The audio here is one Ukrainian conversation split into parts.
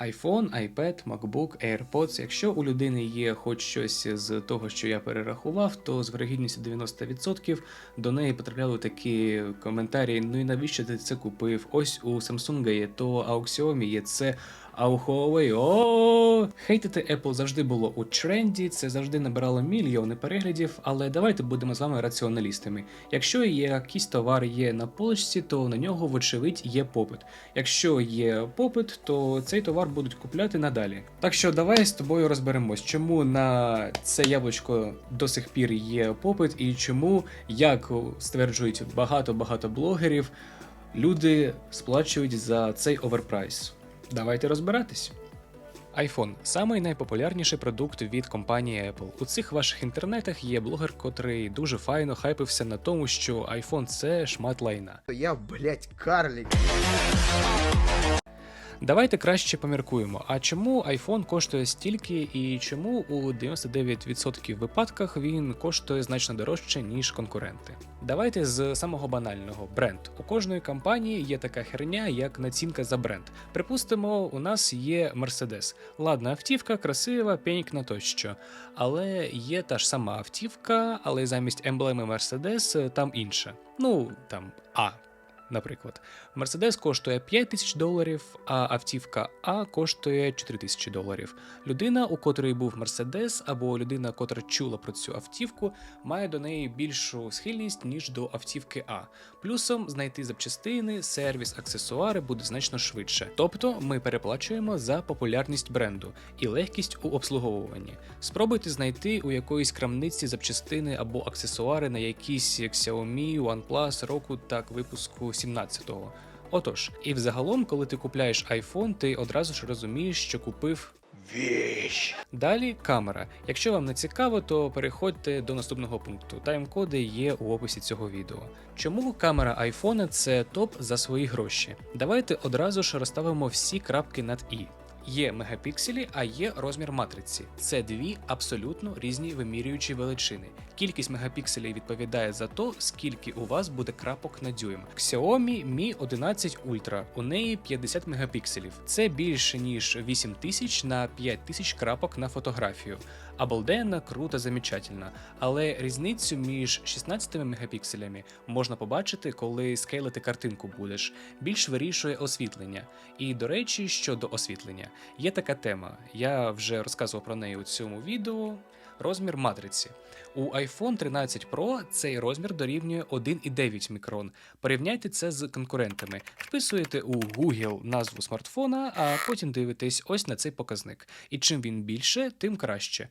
iPhone, iPad, MacBook, AirPods. Якщо у людини є хоч щось з того, що я перерахував, то з вирогідністю 90% до неї потрапляли такі коментарі: ну і навіщо ти це купив? Ось у Samsung є то, а у Xiaomi є це. А у Huawei, о хейтити Apple завжди було у тренді, це завжди набирало мільйони переглядів. Але давайте будемо з вами раціоналістами. Якщо якийсь товар є на поличці, то на нього, вочевидь, є попит. Якщо є попит, то цей товар будуть купляти надалі. Так що давай з тобою розберемось, чому на це яблучко до сих пір є попит, і чому, як стверджують багато-багато блогерів, люди сплачують за цей оверпрайс. Давайте розбиратись. iPhone самий найпопулярніший продукт від компанії Apple. У цих ваших інтернетах є блогер, котрий дуже файно хайпився на тому, що iPhone це шмат лайна. Я, блять карлик. Давайте краще поміркуємо. А чому iPhone коштує стільки, і чому у 99% випадках він коштує значно дорожче, ніж конкуренти? Давайте з самого банального бренд. У кожної компанії є така херня, як націнка за бренд. Припустимо, у нас є Mercedes. Ладна автівка, красива, пенькна тощо. Але є та ж сама автівка, але замість емблеми Mercedes там інша. Ну там А. Наприклад, Мерседес коштує 5 тисяч доларів, а автівка А коштує 4 тисячі доларів. Людина, у котрої був Мерседес, або людина, котра чула про цю автівку, має до неї більшу схильність, ніж до автівки А. Плюсом знайти запчастини, сервіс, аксесуари буде значно швидше. Тобто ми переплачуємо за популярність бренду і легкість у обслуговуванні. Спробуйте знайти у якоїсь крамниці запчастини або аксесуари на якісь Xiaomi, OnePlus, року так випуску 17-го. Отож, і взагалом, коли ти купляєш iPhone, ти одразу ж розумієш, що купив. Віч. Далі камера. Якщо вам не цікаво, то переходьте до наступного пункту. Тайм-коди є у описі цього відео. Чому камера iPhone це топ за свої гроші? Давайте одразу ж розставимо всі крапки над і. Є мегапікселі, а є розмір матриці. Це дві абсолютно різні вимірюючі величини. Кількість мегапікселів відповідає за то, скільки у вас буде крапок на дюйм. Xiaomi Mi 11 Ultra, у неї 50 мегапікселів. Це більше ніж 8000 на 5000 крапок на фотографію. Обалденно, круто, замечательно. Але різницю між 16 мегапікселями можна побачити, коли скейлити картинку будеш. Більш вирішує освітлення. І до речі, щодо освітлення, є така тема. Я вже розказував про неї у цьому відео. Розмір матриці. У iPhone 13 Pro цей розмір дорівнює 1,9 мікрон. Порівняйте це з конкурентами. Вписуєте у Google назву смартфона, а потім дивитесь ось на цей показник. І чим він більше, тим краще.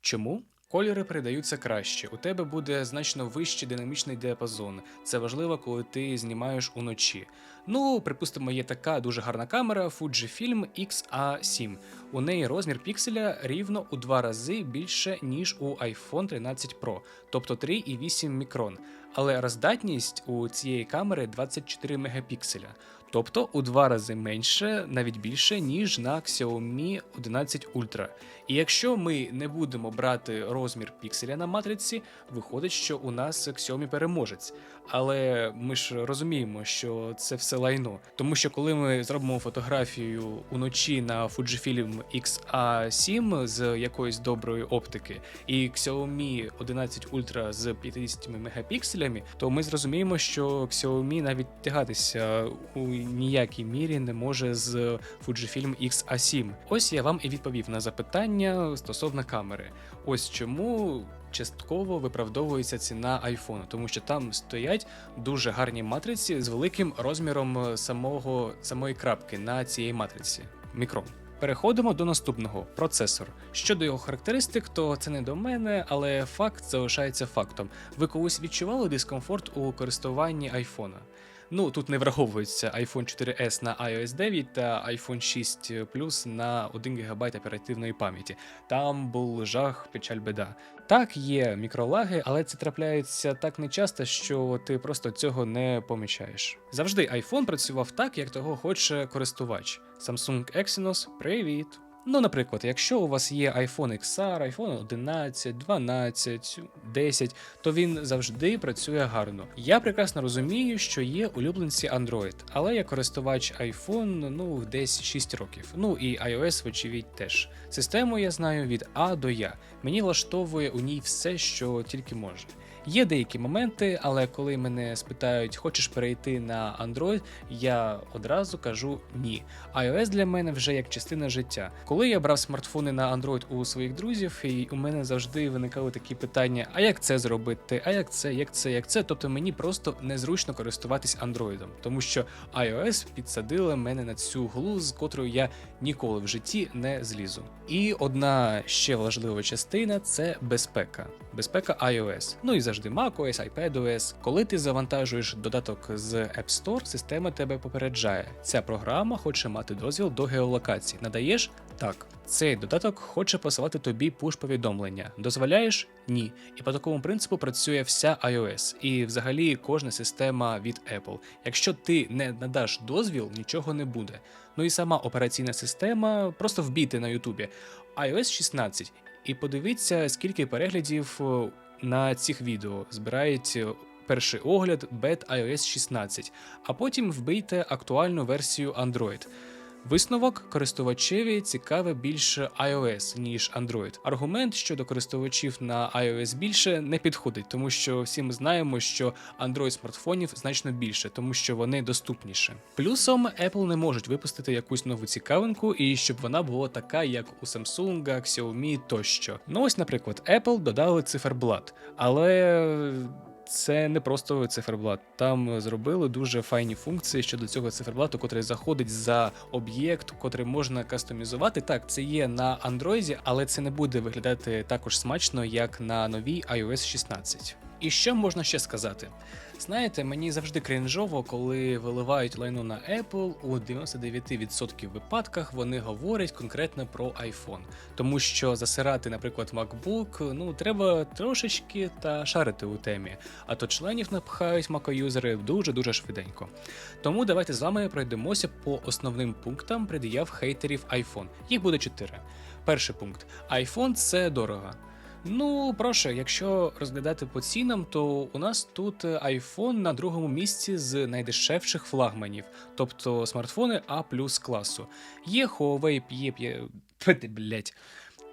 Чому? Кольори передаються краще, у тебе буде значно вищий динамічний діапазон. Це важливо, коли ти знімаєш уночі. Ну, припустимо, є така дуже гарна камера Fujifilm X-A7. У неї розмір пікселя рівно у два рази більше, ніж у iPhone 13 Pro, тобто 3,8 мікрон. Але роздатність у цієї камери 24 мегапікселя, тобто у два рази менше, навіть більше, ніж на Xiaomi 11 Ultra. І якщо ми не будемо брати розмір пікселя на матриці, виходить, що у нас Xiaomi переможець. Але ми ж розуміємо, що це все лайно. Тому що коли ми зробимо фотографію уночі на Fujifilm X-A7 з якоїсь доброї оптики і Xiaomi 11 Ultra з 50 мегапікселями, то ми зрозуміємо, що Xiaomi навіть тягатися у ніякій мірі не може з Fujifilm X-A7. Ось я вам і відповів на запитання стосовно камери. Ось чому частково виправдовується ціна iPhone, тому що там стоять дуже гарні матриці з великим розміром самого самої крапки на цієї матриці. Мікрон. Переходимо до наступного процесор. Щодо його характеристик, то це не до мене, але факт залишається фактом. Ви колись відчували дискомфорт у користуванні айфона? Ну тут не враховується iPhone 4S на iOS 9 та iPhone 6 Plus на 1 ГБ оперативної пам'яті. Там був жах, печаль беда. Так, є мікролаги, але це трапляється так нечасто, що ти просто цього не помічаєш. Завжди iPhone працював так, як того хоче користувач. Samsung Exynos, привіт! Ну, наприклад, якщо у вас є iPhone XR, iPhone 11, 12, 10, то він завжди працює гарно. Я прекрасно розумію, що є улюбленці Android, але я користувач iPhone ну десь 6 років. Ну і iOS, вочевидь, теж. Систему я знаю від А до Я. Мені влаштовує у ній все, що тільки може. Є деякі моменти, але коли мене спитають, хочеш перейти на Android, я одразу кажу ні. iOS для мене вже як частина життя. Коли я брав смартфони на Android у своїх друзів, і у мене завжди виникали такі питання: а як це зробити? А як це, як це, як це? Тобто мені просто незручно користуватись Android, тому що iOS підсадила мене на цю глу, з котрою я ніколи в житті не злізу. І одна ще важлива частина це безпека. Безпека iOS. Ну і завжди macOS, iPadOS. Коли ти завантажуєш додаток з App Store, система тебе попереджає. Ця програма хоче мати дозвіл до геолокації. Надаєш так. Цей додаток хоче посилати тобі пуш-повідомлення. Дозволяєш? Ні. І по такому принципу працює вся iOS і взагалі кожна система від Apple. Якщо ти не надаш дозвіл, нічого не буде. Ну і сама операційна система просто вбійте на Ютубі. iOS 16. І подивіться, скільки переглядів о, на цих відео збирають перший огляд Bad iOS 16, а потім вбийте актуальну версію Android. Висновок користувачеві цікаве більше iOS, ніж Android. Аргумент щодо користувачів на iOS більше не підходить, тому що всі ми знаємо, що Android смартфонів значно більше, тому що вони доступніші. Плюсом Apple не можуть випустити якусь нову цікавинку, і щоб вона була така, як у Samsung, Xiaomi тощо. Ну ось, наприклад, Apple додали циферблат, але це не просто циферблат. Там зробили дуже файні функції щодо цього циферблату, котрий заходить за об'єкт, котрий можна кастомізувати. Так, це є на Android, але це не буде виглядати також смачно, як на новій iOS 16. І що можна ще сказати? Знаєте, мені завжди крінжово, коли виливають лайно на Apple, у 99% випадках вони говорять конкретно про iPhone. Тому що засирати, наприклад, MacBook, ну треба трошечки та шарити у темі, а то членів напхають макоюзери дуже-дуже швиденько. Тому давайте з вами пройдемося по основним пунктам пред'яв хейтерів iPhone. Їх буде чотири. Перший пункт: iPhone це дорого. Ну, прошу, якщо розглядати по цінам, то у нас тут iPhone на другому місці з найдешевших флагманів, тобто смартфони А плюс класу. Є Huawei P... Пи- блядь.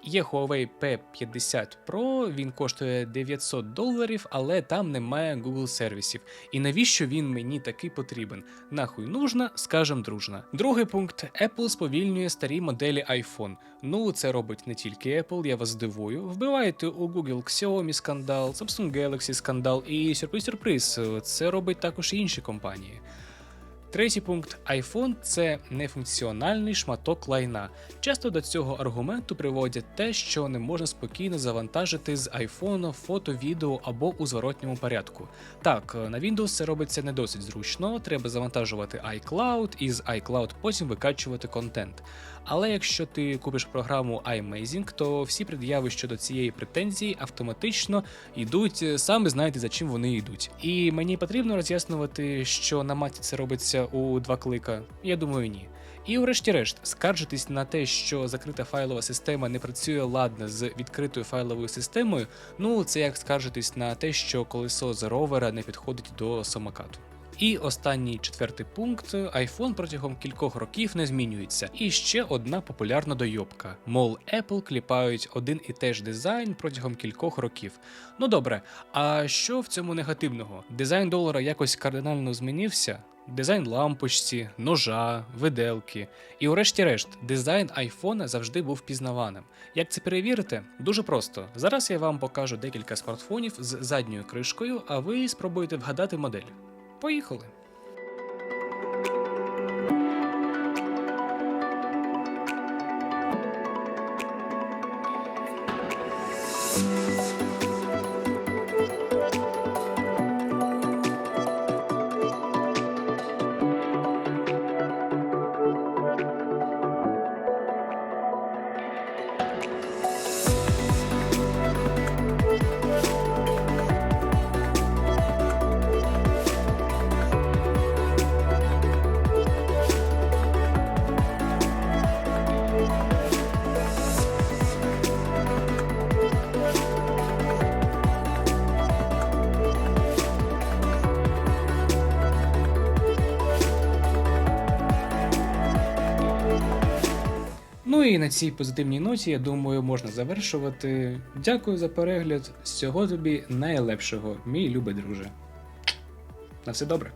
Є Huawei P50 Pro, він коштує 900 доларів, але там немає Google сервісів. І навіщо він мені такий потрібен? Нахуй нужна, скажем дружно. Другий пункт: Apple сповільнює старі моделі iPhone. Ну, це робить не тільки Apple, я вас здивую. Вбиваєте у Google Xiaomi скандал, Samsung Galaxy скандал і сюрприз-сюрприз. Це робить також інші компанії. Третій пункт: iPhone це нефункціональний шматок лайна. Часто до цього аргументу приводять те, що не можна спокійно завантажити з iPhone фото, відео або у зворотньому порядку. Так, на Windows це робиться не досить зручно. Треба завантажувати iCloud і з iCloud потім викачувати контент. Але якщо ти купиш програму iMazing, то всі пред'яви щодо цієї претензії автоматично йдуть, саме знаєте за чим вони йдуть. І мені потрібно роз'яснювати, що на маті це робиться у два клика. Я думаю, ні. І врешті-решт, скаржитись на те, що закрита файлова система не працює ладно з відкритою файловою системою. Ну це як скаржитись на те, що колесо з ровера не підходить до самокату. І останній четвертий пункт: iPhone протягом кількох років не змінюється. І ще одна популярна дойобка. Мол, Apple кліпають один і теж дизайн протягом кількох років. Ну добре, а що в цьому негативного? Дизайн долара якось кардинально змінився. Дизайн лампочці, ножа, виделки. І урешті-решт, дизайн айфона завжди був пізнаваним. Як це перевірити? Дуже просто. Зараз я вам покажу декілька смартфонів з задньою кришкою, а ви спробуєте вгадати модель. Поїхали! Ну і на цій позитивній ноті, я думаю, можна завершувати. Дякую за перегляд. Всього тобі найлепшого, мій любий друже. На все добре.